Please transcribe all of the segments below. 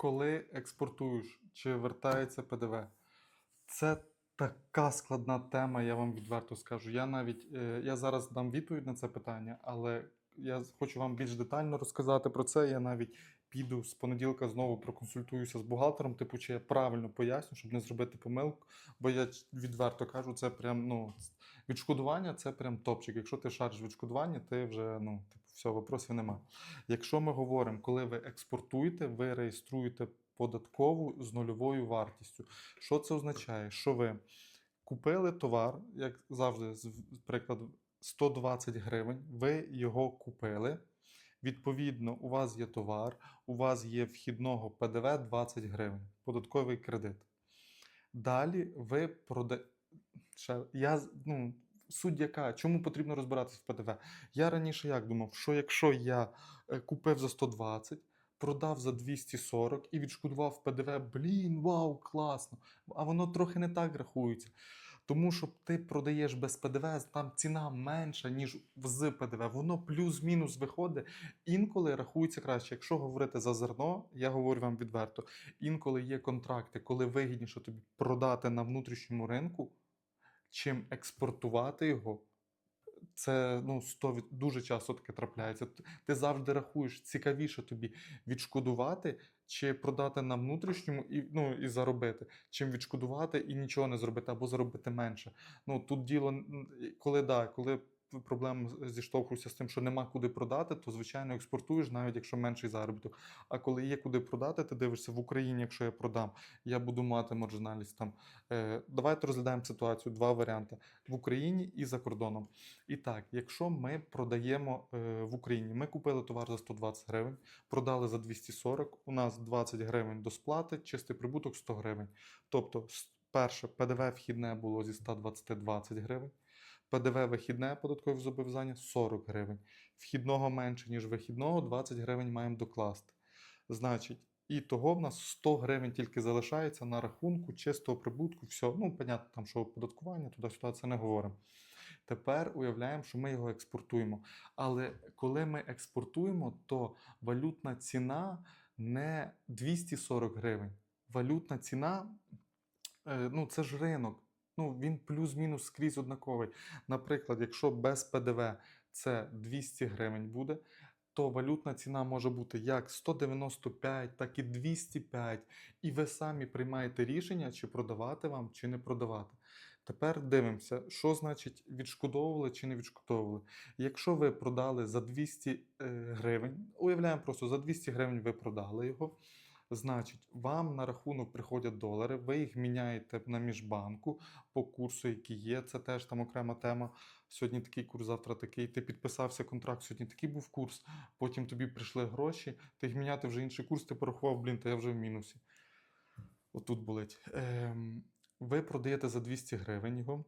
коли експортуєш, чи вертається ПДВ? Це така складна тема, я вам відверто скажу. Я навіть е, я зараз дам відповідь на це питання, але я хочу вам більш детально розказати про це. Я навіть піду з понеділка знову проконсультуюся з бухгалтером, типу, чи я правильно поясню, щоб не зробити помилку. Бо я відверто кажу, це прям ну відшкодування це прям топчик. Якщо ти шариш відшкодування, ти вже ну типу, все, вопросів немає. Якщо ми говоримо, коли ви експортуєте, ви реєструєте податкову з нульовою вартістю. Що це означає? Що ви купили товар, як завжди, з 120 гривень, ви його купили. Відповідно, у вас є товар, у вас є вхідного ПДВ 20 гривень, податковий кредит. Далі ви продаєте. Я ну, суть яка, чому потрібно розбиратися в ПДВ? Я раніше як думав, що якщо я е, купив за 120, продав за 240 і відшкодував ПДВ, блін, вау, класно. А воно трохи не так рахується. Тому що ти продаєш без ПДВ, там ціна менша, ніж з ПДВ. Воно плюс-мінус виходить. Інколи рахується краще. Якщо говорити за зерно, я говорю вам відверто, інколи є контракти, коли вигідніше тобі продати на внутрішньому ринку, чим експортувати його. Це ну, 100, дуже часто таке трапляється. Ти завжди рахуєш, цікавіше тобі відшкодувати чи продати на внутрішньому і, ну, і заробити, чим відшкодувати і нічого не зробити або заробити менше. Ну, тут діло, коли, да, коли проблем зіштовхуюся з тим, що нема куди продати, то звичайно експортуєш, навіть якщо менший заробіток. А коли є куди продати, ти дивишся в Україні, якщо я продам, я буду мати маржинальність там. Е, давайте розглядаємо ситуацію, два варіанти в Україні і за кордоном. І так, якщо ми продаємо е, в Україні, ми купили товар за 120 гривень, продали за 240, у нас 20 гривень до сплати, чистий прибуток 100 гривень. Тобто, перше, ПДВ вхідне було зі 120 20 гривень. ПДВ вихідне податкове зобов'язання 40 гривень. Вхідного менше, ніж вихідного, 20 гривень маємо докласти. Значить, і того в нас 100 гривень тільки залишається на рахунку чистого прибутку. Все, ну, понятно, там, що оподаткування, туди-сюди це не говоримо. Тепер уявляємо, що ми його експортуємо. Але коли ми експортуємо, то валютна ціна не 240 гривень. Валютна ціна е, ну, це ж ринок. Ну, він плюс-мінус скрізь однаковий. Наприклад, якщо без ПДВ це 200 гривень буде, то валютна ціна може бути як 195, так і 205. І ви самі приймаєте рішення, чи продавати вам, чи не продавати. Тепер дивимося, що значить відшкодовували чи не відшкодовували. Якщо ви продали за 200 е, гривень, уявляємо просто за 200 гривень ви продали його. Значить, вам на рахунок приходять долари, ви їх міняєте на міжбанку по курсу, який є. Це теж там окрема тема. Сьогодні такий курс, завтра такий. Ти підписався контракт, сьогодні такий був курс. Потім тобі прийшли гроші, ти їх міняти вже інший курс, ти порахував, блін, та я вже в мінусі. Отут болить. Ем, ви продаєте за 200 гривень його.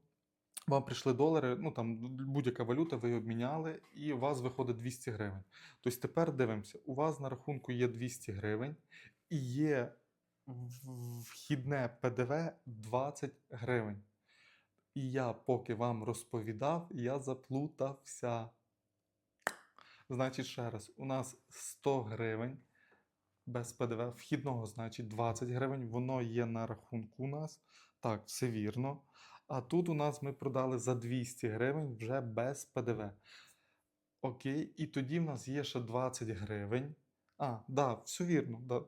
Вам прийшли долари, ну там будь-яка валюта, ви обміняли, і у вас виходить 200 гривень. Тобто тепер дивимося, у вас на рахунку є 200 гривень і є вхідне ПДВ 20 гривень. І я, поки вам розповідав, я заплутався. Значить, ще раз, у нас 100 гривень без ПДВ, вхідного, значить, 20 гривень, воно є на рахунку у нас. Так, все вірно. А тут у нас ми продали за 200 гривень вже без ПДВ. Окей, і тоді в нас є ще 20 гривень. А, да, все вірно. Да.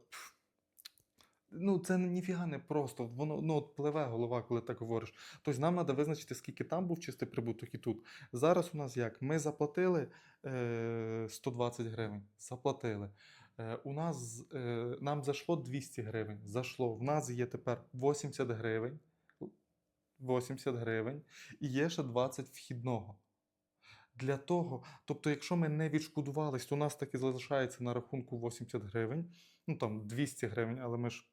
Ну, це ніфіга не просто. Воно ну, от пливе голова, коли так говориш. Тобто нам треба визначити, скільки там був чистий прибуток і тут. Зараз у нас як? Ми заплатили е, 120 гривень. Заплатили. Е, у нас е, нам зайшло 200 гривень. Зайшло. В нас є тепер 80 гривень. 80 гривень і є ще 20 вхідного. Для того, тобто, якщо ми не відшкодувались, то у нас таки залишається на рахунку 80 гривень, ну там 200 гривень, але ми ж.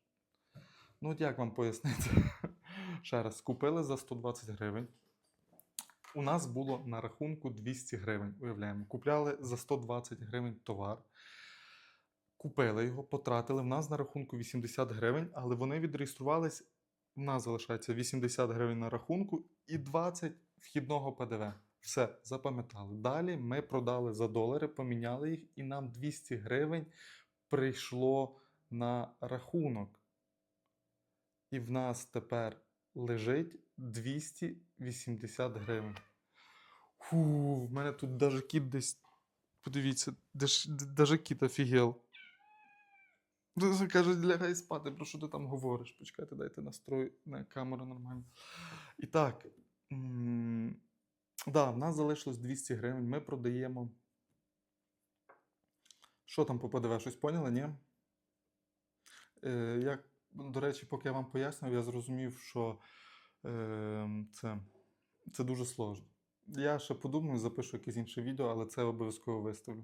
Ну, от як вам пояснити? Ще раз, купили за 120 гривень. У нас було на рахунку 200 гривень. Уявляємо, купляли за 120 гривень товар. Купили його, потратили. В нас на рахунку 80 гривень, але вони відреєструвались. У нас залишається 80 гривень на рахунку і 20 вхідного ПДВ. Все, запам'ятали. Далі ми продали за долари, поміняли їх, і нам 200 гривень прийшло на рахунок. І в нас тепер лежить 280 гривень. Фу, в мене тут даже кіт десь. Подивіться, даже кіт офігел. Ну, Каже, лягай спати, про що ти там говориш? Почекайте, дайте настрой на камеру нормально. І так. Да, в нас залишилось 200 гривень. Ми продаємо. Що там по ПДВ? Щось поняли, ні? Е, як, до речі, поки я вам пояснював, я зрозумів, що е, це, це дуже сложно. Я ще подумаю, запишу якесь інше відео, але це обов'язково виставлю.